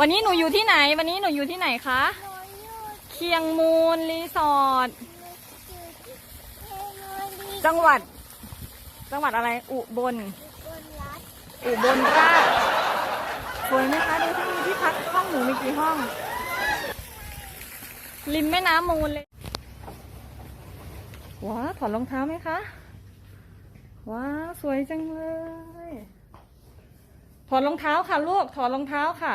วันนี้หนูอยู่ที่ไหน วันนี้หนูอยู่ที่ไหนคะ เคียงมูลรีสอร์ท จังหวัด จังหวัดอะไร อุบล อุบลราชสวยไหมคะดูที่มีที่พักห้องหนูมีกี่ห้อง ริมแม่น้ำมูลเลย ว้าถอดรองเท้าไหมคะ ว้าสวยจังเลย ถอดรองเท้าค่ะลูก ถอดรองเท้าค่ะ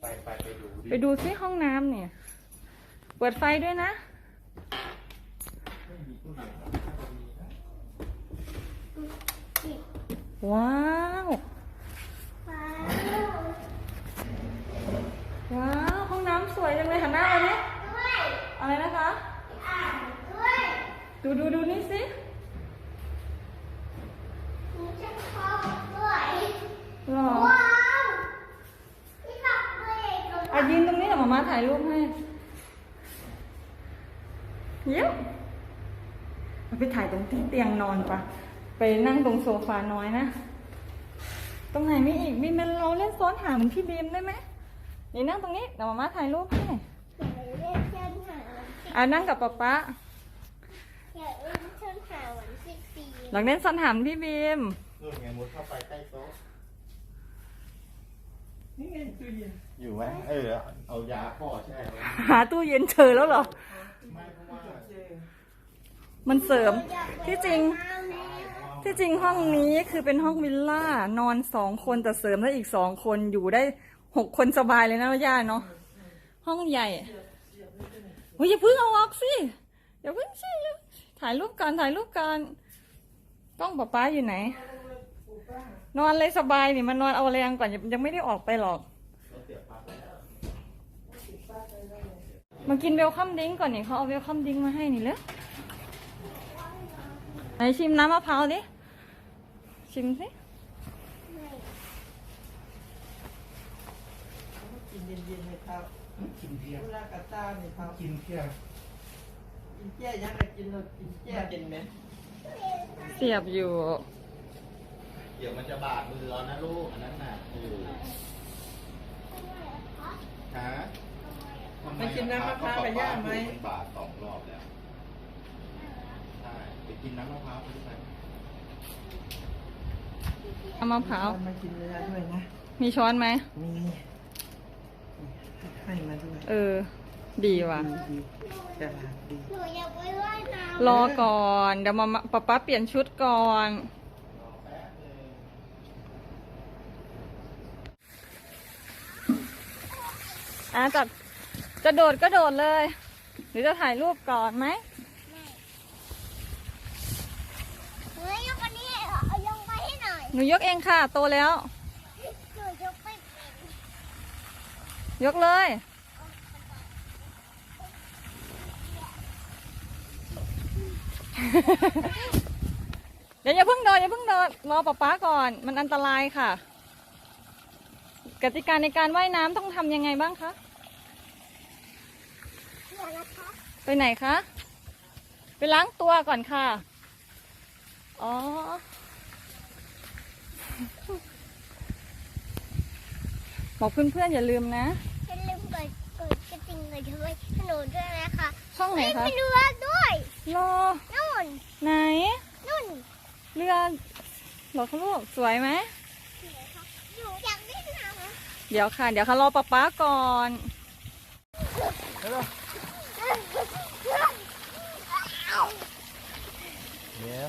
ไปไปไปดูดิไปดูซิห้องน้ำเนี่ย เปิดไฟด้วยนะว้าวฟ้าว้าว ห้องน้ำสวยจังเลยหันหน้ามาดิด้วยอะไรนะคะอ่างด้วยดูดูดูนี่สิ มีชักโครกด้วย หรอ ว้าวที่ตักด้วยตรง อะยืนตรงนี้เดี๋ยวหมามาถ่ายรูปให้ เยี่ยมเราไปถ่ายตรงที่เตียงนอนปะไปนั่งตรงโซฟาน้อยนะ ตรงไหนไม่อีกมีมันเราเล่นซ้อนหาเหมือนพี่บีมได้ไหมนี่นั่งตรงนี้เดี๋ยวหมามาถ่ายรูปให้เล่นเชิญหาอะนั่งกับป๊าป๊าอยากเล่นเชิญหาวันที่สี่หลังเล่นซ้อนหามพี่บีมนู่นไงมุดเข้าไปใต้โต๊ะนี่ไงตู้เย็น อยู่ไหมเออเอายาพ่อแช่ไว้หาตู้เย็นเจอแล้วเหรอ ไม่เพราะว่ามันเสริมที่จริง ที่จริงห้องนี้คือเป็นห้องวิลล่านอนสองคนแต่เสริมได้อีกสองคนอยู่ได้หกคนสบายเลยนะย่าเนาะห้องใหญ่โอ้ยอย่าเพิ่งเอาออกสิอย่าเพิ่งสิถ่ายรูปก่อนถ่ายรูปก่อนกล้องป๊าป๊าอยู่ไหน นอนเลยสบายนี่มันนอนเอาแรงก่อนยังยังไม่ได้ออกไปหรอก มากินเวลคัมดิ้งก่อนนี่เขาเอาเวลคัมดิ้งมาให้นี่เลยไหนชิมน้ำมะพร้าวดิ ชิมสิกินเย็นๆเลยครับกินเพียเวลากระต้าเนี่ยครับกินเพียกินแจ้ยังไงกินเรากินแจ้กินไหมเสียบอยู่ เดี๋ยวมันจะบาดมือเรานะลูกอันนั้นน่ะเออ ฮะทำไปกินน้ำมะพร้าวกับย่าไหม นบาดสองรอบแล้ว ใช่ ไปกินน้ำมะพร้าวไปด้วยกันเอามะพร้าว มากินเนื้อด้วยนะ มีช้อนไหม มีให้มาด้วยเออ ดีว่ะ ดีตลาดดี หนูอยากไปว่ายน้ำ รอก่อน เดี๋ยวมามาป๊าป๊าเปลี่ยนชุดก่อน อะจัดจะโดดก็โดดเลย หรือจะถ่ายรูปก่อนไหมเฮ้ยยกอันนี้เอายกไปให้หน่อยหนูยกเองค่ะโตแล้ว หนูยกไปเป็นยกเลย เดี๋ยวอย่าเพิ่งโดดอย่าเพิ่งโดดรอป๊าป๊าก่อน มันอันตรายค่ะ กติกาในการว่ายน้ำต้องทำยังไงบ้างคะเดี๋ยว นะคะไปไหนคะ ไปล้างตัวก่อนค่ะ อ๋อ บอกเพื่อนๆอย่าลืมนะ อย่าลืมกดกดกระดิ่งกดช่วยให้หนูด้วยนะคะช่องไหนเฮ้ยคะไปดูว่าด้วยรอนู่นไหนนู่นเรือเหรอคะลูกสวยไหมหนูอยากเล่นน้ำนะเดี๋ยวค่ะ เดี๋ยวค่ะรอป๊าป๊าก่อน เนี่ย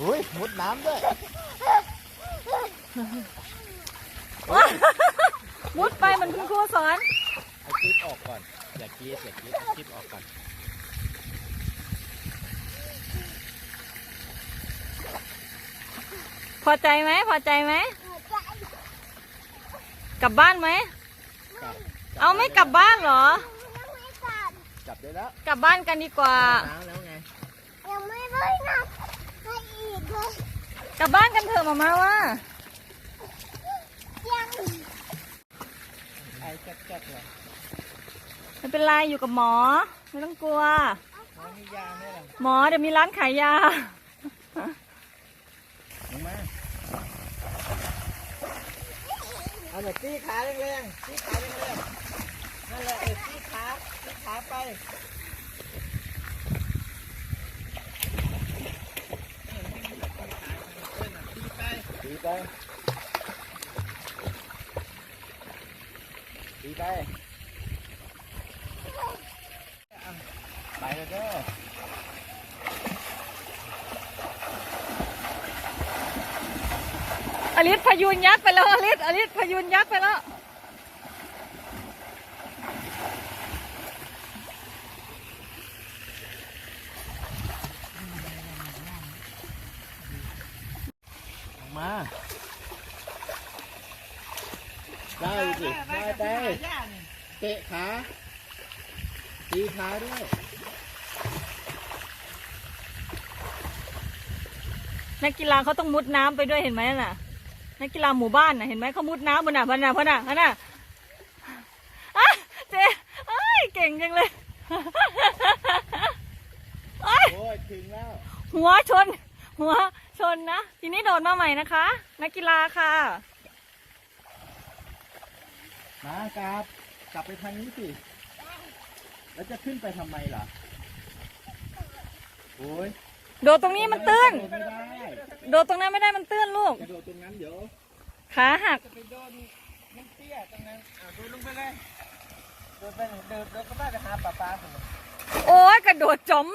อุ้ยมุดน้ำด้วยมุดไปเหมือนคุณครูสอนเอาคลิปออกก่อน อย่ากรีดอย่ากรีดเอาคลิปออกก่อนพอใจไหมพอใจไหมกลับบ้านไหมกลับเอาไม่กลับบ้านเหรอยังไม่กลับกลับได้แล้ว กลับบ้านกันดีกว่า น้ำแล้วไง ยังไม่ได้นะให้อีกเลยกลับบ้านกันเถอะมามาว่ายังไอแจ๊กๆเลยไม่เป็นไรอยู่กับหมอ ไม่ต้องกลัว หมอมีะมอเดี๋ยวมีร้านขายยาลงมาเอาแบบตีขาเร่งๆตีขาเร่งๆนั่นแหละตีขาตีขาไป ไปตีไปตีไปไปแล้วเด้ออลิศพยุนยักษ์ไปแล้วอลิศอลิศพยุนยักษ์ไปแล้ว มาได้สิได้ไปเตะขาตีขาด้วยนักกีฬาเขาต้องมุดน้ำไปด้วยเห็นไหมน่ะ นักกีฬาหมู่บ้านน่ะเห็นไหมเขามุดน้ำบนน่ะบนน่ะบนน่ะบนน่ะอะเจ๊เอ้ยเก่งจังเลยเอ้ยโอ้ยถึงแล้ว หัวชน หัว ชนนะ ทีนี้โดดมาใหม่นะคะ นักกีฬาค่ะ มากลับกลับไปทางนี้สิ แล้วจะขึ้นไปทำไมล่ะ โอ้ยโดดตรงนี้มันตื้นโดดไม่ได้โดดตรงนั้นไม่ได้มันตื้นลูก กระโดดตรงนั้นเดี๋ยว ขาหัก จะไปโดนมันเตี้ยตรงนั้นอ่าโดนลงไปเลยโดนไปเดินแล้วก็มาไปหาป้าป้าผม โอ้ยกระโดดจม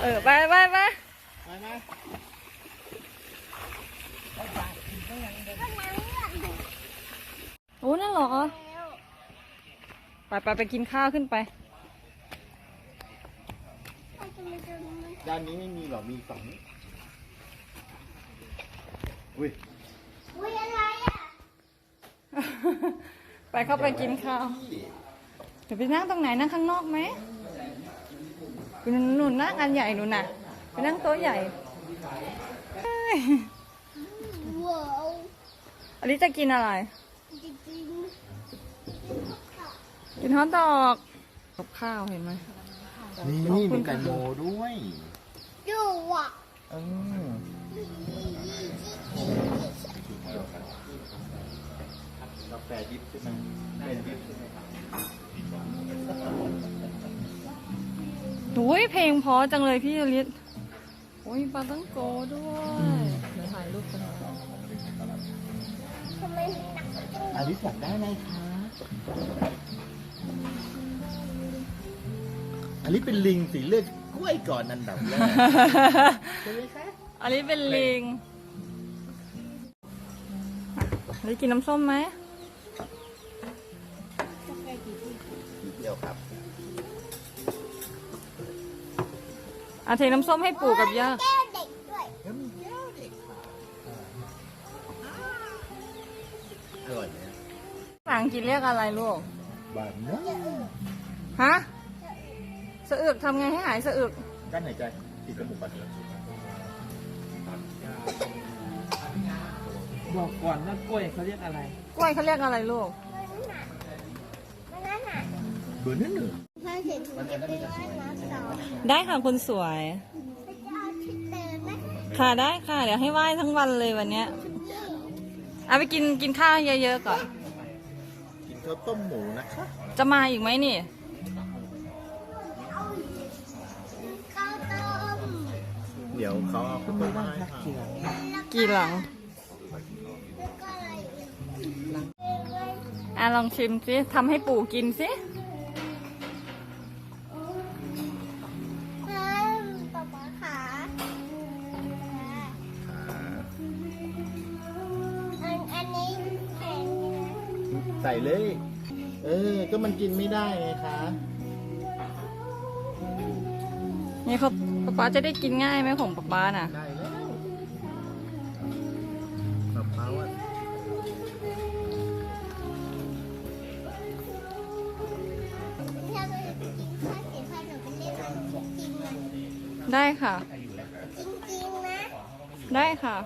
เออไปไปไปไปไหมโอ้นั่นเหรอไปไปไปกินข้าวขึ้นไปด้านนี้ไม่มีหรอ มีฝั่งนี้อุ้ยอุ้ยอะไรอะ ไปเข้าไปกินข้าว เดี๋ยวไปนั่งตรงไหนนั่งข้างนอกไหม ไปนู่นนู่นนั่งอันใหญ่นู่นน่ะไปนั่งโต๊ะใหญ่เอ้ยว้าวอันนี้จะกินอะไรจริงกินฮอทดอกกับข้าวเห็นไหมนี่นี่มีแตงโมด้วยๆดูอะเออกาแฟดิบใช่ไหมเป็นดิบใช่ไหมครับ โอ้ยเพลงเพอจังเลยพี่อลิศโอ้ยปลาตั้งโกด้วยเดี๋ยวถ่ายรูปกันหน่อยทำไมหนักจังอาริสอยากได้อะไรคะอันนี้เป็นลิงสีเลือดกล้วยก่อนอันดับแรกใช่ไหมคะ อันนี้เป็นลิงอันนี้กินน้ำส้มไหม นิดเดียวครับ อาเทน้ำส้มให้ปู่กับย่าแก้วเด็กด้วยแล้วมีแก้วเด็กค่ะอร่อยไหมฝรั่งกินเรียกอะไรลูกบานเนาะฮะสะอึกทำไงให้หายสะอึกกั้นหายใจติดจมูกก่อนบอกก่อนว่ากล้วยเขาเรียกอะไร กล้วยเขาเรียกอะไรลูกมันนั่นน่ะเบอร์นั่นหนึ่ง ถ้าเห็นคุณจะไปว่ายน้ำต่อได้ค่ะคุณสวย พระเจ้าชิดเติมไหมค่ะได้ค่ะ เดี๋ยวให้ไหว้ทั้งวันเลยวันเนี้ยเอาไปกินกินข้าวเยอะๆก่อน กินข้าวต้มหมูนะคะจะมาอีกไหมนี่ ข้าวต้มเดี๋ยวเขาเอาข้าวต้มมาให้ค่ะกี่หลัง แล้วก็อะไรอีกอะลองชิมสิทำให้ปู่กินสิ ใส่เลย เออ ก็มันกินไม่ได้ไงคะ นี่เขาป๊าป๊าจะได้กินง่ายไหมของป๊าป๊าน่ะ ได้แล้วมะพร้าวอะถ้าเราจะไปกินข้าวเสียข้าวหนูไปเล่นน้ำจริงๆนะได้ค่ะ จริงๆนะ ได้ค่ะ